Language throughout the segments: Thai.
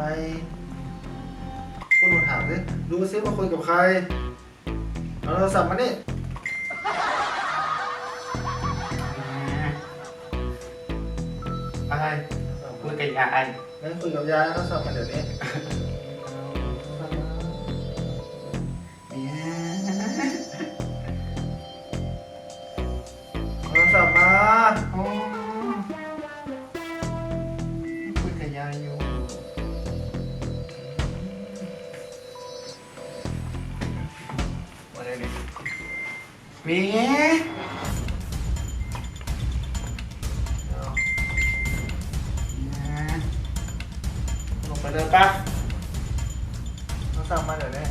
รคุณหนูถามสิดูซิมาคุยกับใครเอาโทรศัพท์มานี่อะไรคุยกับยายไม่คุยกับยายเอาโทรศัพท์มาเดี๋ยวนี้เอาโทรศัพท์มาโอ้ มีลงไปเลยปะเอาโทรศัพท์มาเดี๋ยวนี้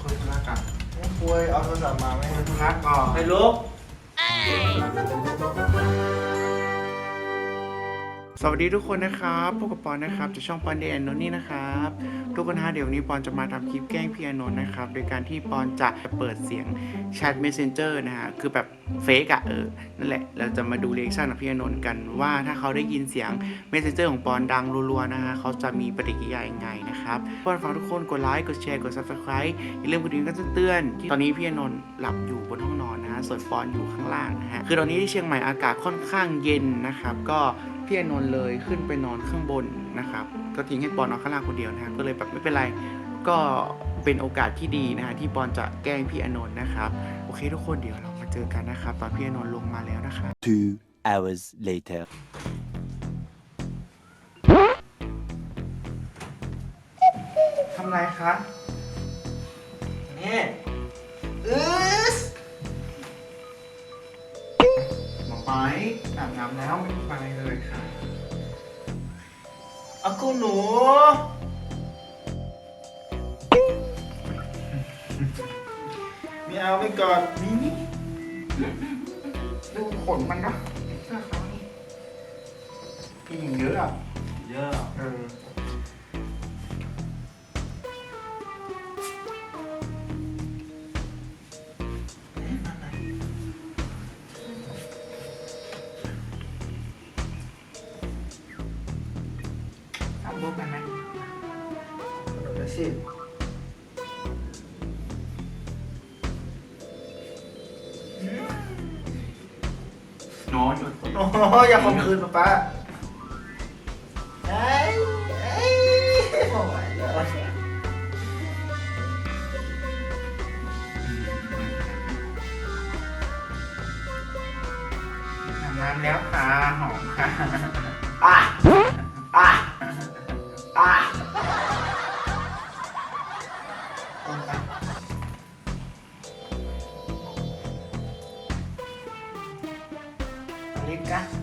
คุยธุระกันไม่คุยเอาโทรศัพท์มาไม่คุยธุระก่อนไม่ลุก สวัสดีทุกคนนะครับพวกกับปอนนะครับจากช่องปอนเดนนนนี่นะครับ ทุกคนฮะเดี๋ยวนี้ปอนจะมาทำคลิปแกล้งพี่อนนท์นะครับ โดยการที่ปอนจะเปิดเสียงแชท Messenger นะฮะ คือแบบเฟกอะเออ นั่นแหละ เราจะมาดูเรีแอคชั่นของพี่อนนท์กันว่าถ้าเขาได้ยินเสียง Messenger ของปอนดังรัวๆนะฮะเขาจะมีปฏิกิริยายังไงนะครับปอนฝากทุกคนกดไลค์ กดแชร์ กด Subscribe อย่าลืมกดกระดิ่งกันเตือนตอนนี้พี่อนนท์หลับอยู่บนห้องนอนนะฮะส่วนปอนอยู่ข้างล่างนะฮะ คือตอนนี้ที่เชียงใหม่อากาศค่อนข้างเย็นนะครับ ก็ พี่อานนท์เลยขึ้นไปนอนข้างบนนะครับ ก็ทิ้งให้ปอนนอนข้างล่างคนเดียวนะครับก็เลยแบบไม่เป็นไรก็เป็นโอกาสที่ดีนะฮะที่ปอนจะแกล้งพี่อานนท์นะครับ โอเคทุกคนเดี๋ยวเรามาเจอกันนะครับ ตอนพี่อานนท์ลงมาแล้วนะครับ Two hours later. ทำไรคะ นี่อือบอ อาบน้ำแล้วไม่ไปเลยค่ะเอาคุณหนูไม่เอาไม่กอดนี่นี่ดูขนมันนะเสื้อเขานี่พี่หญิงเยอะอะ เยอะ เออ ทำรูปกันไหมหนูจะสิน้อยอยู่โอ้โหอย่าข่มขืนป๊าป๊าเอ้ยเอ้ยโอ้ยเดี๋ยวอาน้ำแล้วค่ะหอมค่ะ ลิปกันหิว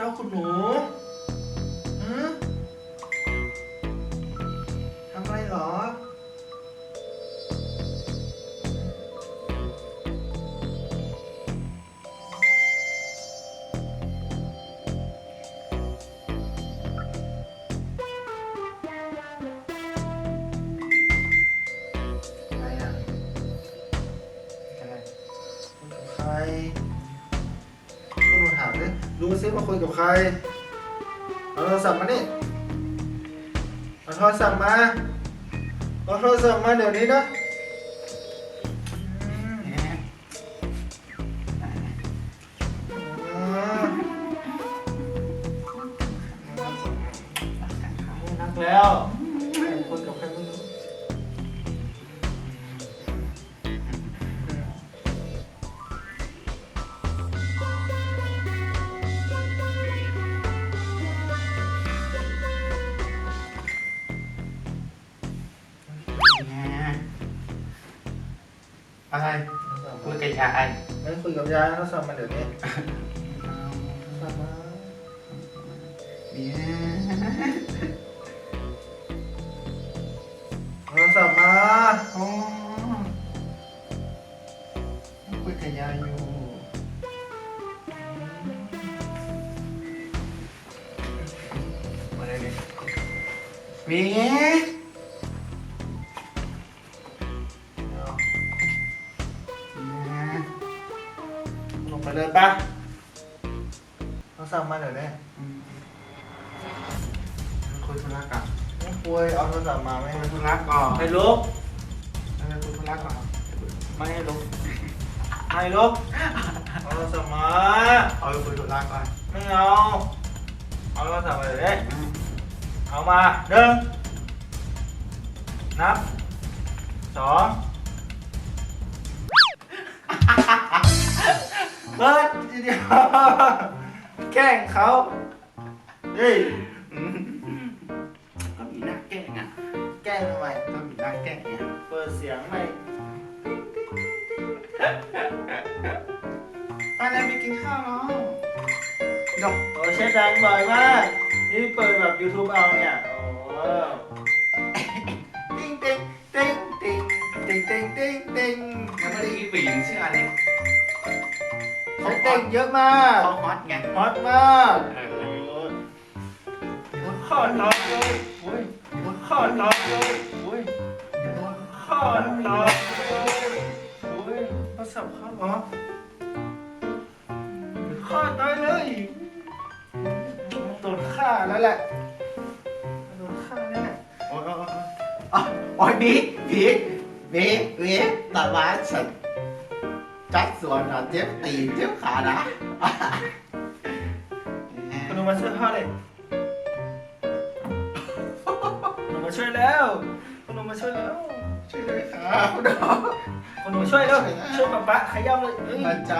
เจ้าคุณหนู ดูซิมาคุยกับใคร เอาโทรศัพท์มานี่เอาโทรศัพท์มา เอาโทรศัพท์มาเดี๋ยวนี้นะเนี่ยนักแล้วคุยกับใครไม่รู้ อะไรอะไรโทรศัพท์คุมายกับยายไม่คุยกับยายโทรศัพท์มาเดี๋ยวนี้โทรศัพท์มาเนี่ยโทรศัพท์มาโอ้คุยกับยายอยู่มาเลยดิหมี โทรศัพท์มาเดี๋ยวนี้คุยธุระก่อนไม่คุยเอาโทรศัพท์มาไม่คุยธุระก่อนไม่ลุกไม่คุยธุระก่อนไม่ให้ลุกไม่ลุกเอาโทรศัพท์มาเอาไปคุยธุระก่อนไม่เอาเอาโทรศัพท์มาเดี๋ยวนี้เอามาหนึ่งนับสองเปิดทีเดียว แกล้งเขาเฮ้ยก็มีหน้าแกล้งอะแกล้งทำไมก็มีหน้าแกล้งเนี่ยเปิดเสียงไม่ไปเลยไปกินข้าวเนาะดอกโอ้ใช้ดังบ่อยมากนี่เปิดแบบ YouTube เอาเนี่ยโอ้ติ้งติ้งติ้งติ้งติ้งติ้งติ้งติ้งยังไม่ได้กินผู้หญิงชื่ออะไรใช้เต้นเยอะมากเขาฮอตไงฮอตมากเอโอ้อยข้อร้อนเลยโอ้ยข้อร้อนเลยโอ้ยข้อร้อนเลยโอ้ยประสบข้อร้อนข้อน้อยเลยโดนฆ่าแล้วแหละโดนฆ่าแล้วแหละโอ้ยโอ้ยโอ้ยอ๋อโอ้ยบีบีบีบีแต่ว่าฉัน จัดส่วนอะเจ็บตีนเจ็บขานะคุณลุงมาช่วยพ่อเลยคุณลุงมาช่วยแล้วคุณลุงมาช่วยแล้วช่วยด้วยครับคุณน้องคุณลุงช่วยแล้วช่วยป๊าป๊าขย้ำเลยเอ้ยมาใจ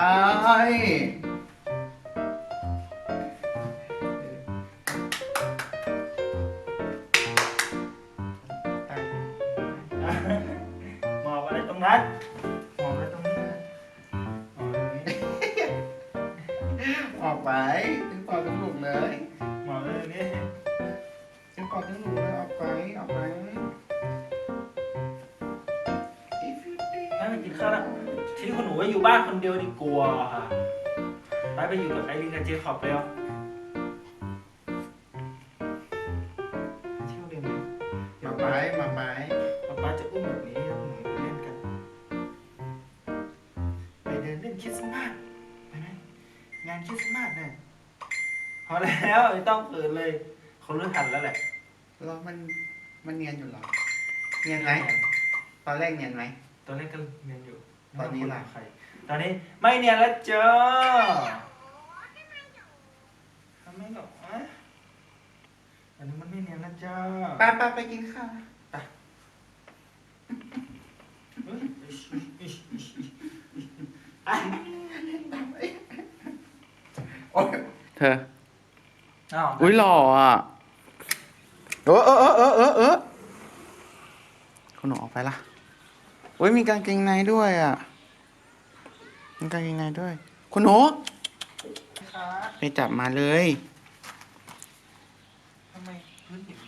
หมอบอะไรตรงนั้น ออกไปถึงปอดถึงหลุมเลยหมอบอะไรตรงนี้ถึงปอดถึงหลุมเลยออกไปออกไป If you did ไปกินข้าวแล้วทิ้งคุณหนูไว้อยู่บ้านคนเดียวดีกลัวค่ะไปไปอยู่กับไอรินกับเจคอบเร็ว ต้องเปิดเลยเขาเลือกหันแล้วแหละแล้วมันมันเนียนอยู่เหรอ เนียนไหมตอนแรกเนียนไหม ตอนแรกก็เนียนอยู่ตอนนี้ล่ะ ใคร ตอนนี้ไม่เนียนแล้วเจ้าทำไมหรอกอะอันนี้มันไม่เนียนแล้วจ้าไปไปไปกินข้าวเฮ้ยโอ้ยเธอ อ้าวอุ้ยหล่ออะเออเออเออเออเออเออคุณหนูออกไปละอุ้ยมีกางเกงในด้วยอะ มีกางเกงในด้วย คุณหนูค่ะไปจับมาเลย ทำไมพื้นหิน